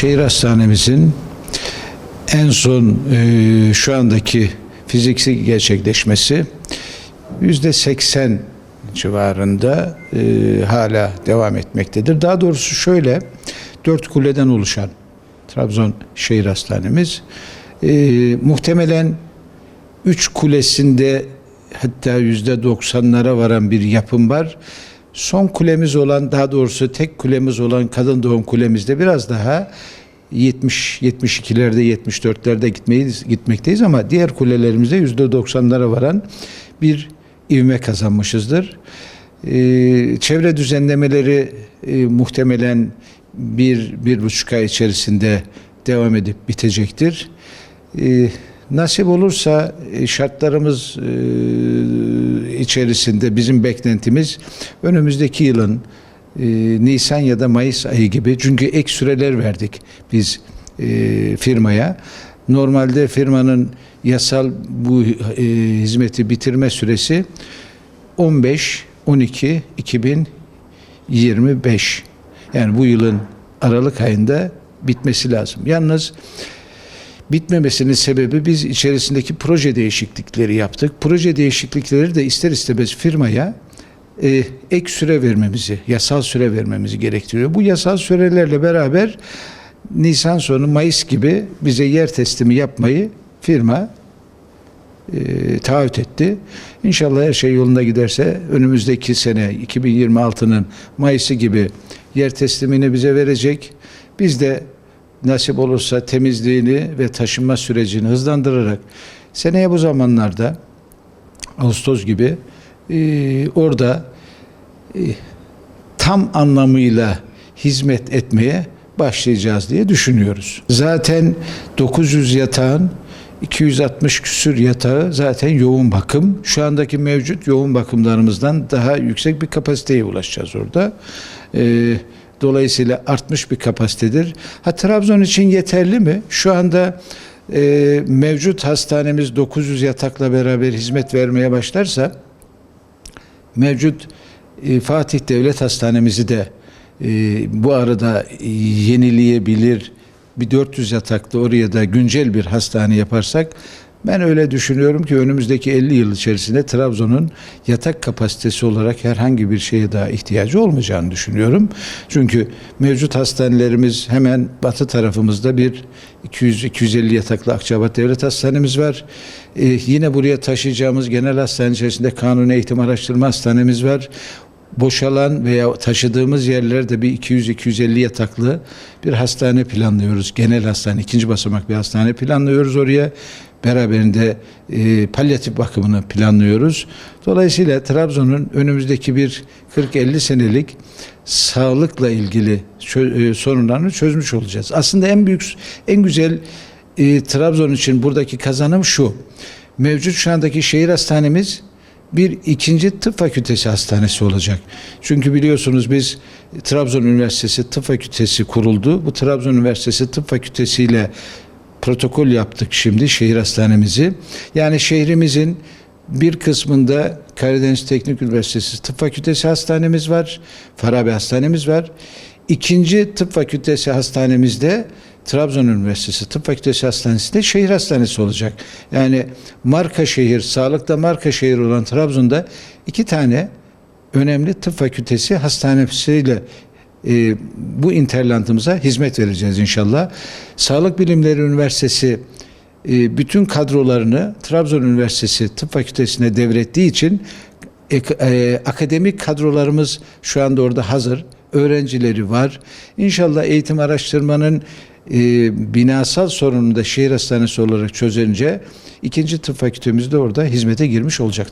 şehir hastanemizin en son e, şu andaki fiziksel gerçekleşmesi yüzde 80 civarında e, hala devam etmektedir. Daha doğrusu şöyle dört kuleden oluşan Trabzon Şehir Hastanemiz e, muhtemelen üç kulesinde hatta yüzde 90'lara varan bir yapım var. Son kulemiz olan daha doğrusu tek kulemiz olan kadın doğum kulemizde biraz daha 70 72'lerde 74'lerde gitmeyiz gitmekteyiz ama diğer kulelerimizde yüzde 90'lara varan bir ivme kazanmışızdır. Ee, çevre düzenlemeleri e, muhtemelen bir, bir buçuk ay içerisinde devam edip bitecektir. Ee, nasip olursa e, şartlarımız e, içerisinde bizim beklentimiz önümüzdeki yılın e, Nisan ya da Mayıs ayı gibi çünkü ek süreler verdik biz e, firmaya. Normalde firmanın yasal bu e, hizmeti bitirme süresi 15 12 2025 yani bu yılın Aralık ayında bitmesi lazım. Yalnız bitmemesinin sebebi biz içerisindeki proje değişiklikleri yaptık. Proje değişiklikleri de ister istemez firmaya e, ek süre vermemizi, yasal süre vermemizi gerektiriyor. Bu yasal sürelerle beraber Nisan sonu Mayıs gibi bize yer teslimi yapmayı firma e, taahhüt etti. İnşallah her şey yolunda giderse önümüzdeki sene 2026'nın Mayıs'ı gibi yer teslimini bize verecek. Biz de nasip olursa temizliğini ve taşınma sürecini hızlandırarak seneye bu zamanlarda Ağustos gibi e, orada e, tam anlamıyla hizmet etmeye başlayacağız diye düşünüyoruz. Zaten 900 yatağın 260 küsür yatağı zaten yoğun bakım. Şu andaki mevcut yoğun bakımlarımızdan daha yüksek bir kapasiteye ulaşacağız orada. Ee, dolayısıyla artmış bir kapasitedir. Ha Trabzon için yeterli mi? Şu anda e, mevcut hastanemiz 900 yatakla beraber hizmet vermeye başlarsa mevcut e, Fatih Devlet Hastanemizi de e, bu arada yenileyebilir bir 400 yataklı oraya da güncel bir hastane yaparsak ben öyle düşünüyorum ki önümüzdeki 50 yıl içerisinde Trabzon'un yatak kapasitesi olarak herhangi bir şeye daha ihtiyacı olmayacağını düşünüyorum. Çünkü mevcut hastanelerimiz hemen batı tarafımızda bir 200-250 yataklı Akçabat Devlet Hastanemiz var. Ee, yine buraya taşıyacağımız genel hastane içerisinde Kanuni Eğitim Araştırma Hastanemiz var boşalan veya taşıdığımız yerlerde bir 200-250 yataklı bir hastane planlıyoruz. Genel hastane, ikinci basamak bir hastane planlıyoruz oraya. Beraberinde e, palyatif bakımını planlıyoruz. Dolayısıyla Trabzon'un önümüzdeki bir 40-50 senelik sağlıkla ilgili çö- e, sorunlarını çözmüş olacağız. Aslında en büyük, en güzel e, Trabzon için buradaki kazanım şu. Mevcut şu andaki şehir hastanemiz bir ikinci tıp fakültesi hastanesi olacak. Çünkü biliyorsunuz biz Trabzon Üniversitesi Tıp Fakültesi kuruldu. Bu Trabzon Üniversitesi Tıp Fakültesi ile protokol yaptık şimdi şehir hastanemizi. Yani şehrimizin bir kısmında Karadeniz Teknik Üniversitesi Tıp Fakültesi hastanemiz var. Farabi hastanemiz var. İkinci tıp fakültesi hastanemizde Trabzon Üniversitesi Tıp Fakültesi Hastanesi'nde şehir hastanesi olacak. Yani marka şehir, sağlıkta marka şehir olan Trabzon'da iki tane önemli tıp fakültesi hastanesiyle e, bu interlantımıza hizmet vereceğiz inşallah. Sağlık Bilimleri Üniversitesi e, bütün kadrolarını Trabzon Üniversitesi Tıp Fakültesi'ne devrettiği için ek- e, akademik kadrolarımız şu anda orada hazır. Öğrencileri var. İnşallah eğitim araştırmanın e, binasal sorununu da şehir hastanesi olarak çözünce ikinci tıp fakültemiz de orada hizmete girmiş olacaktır.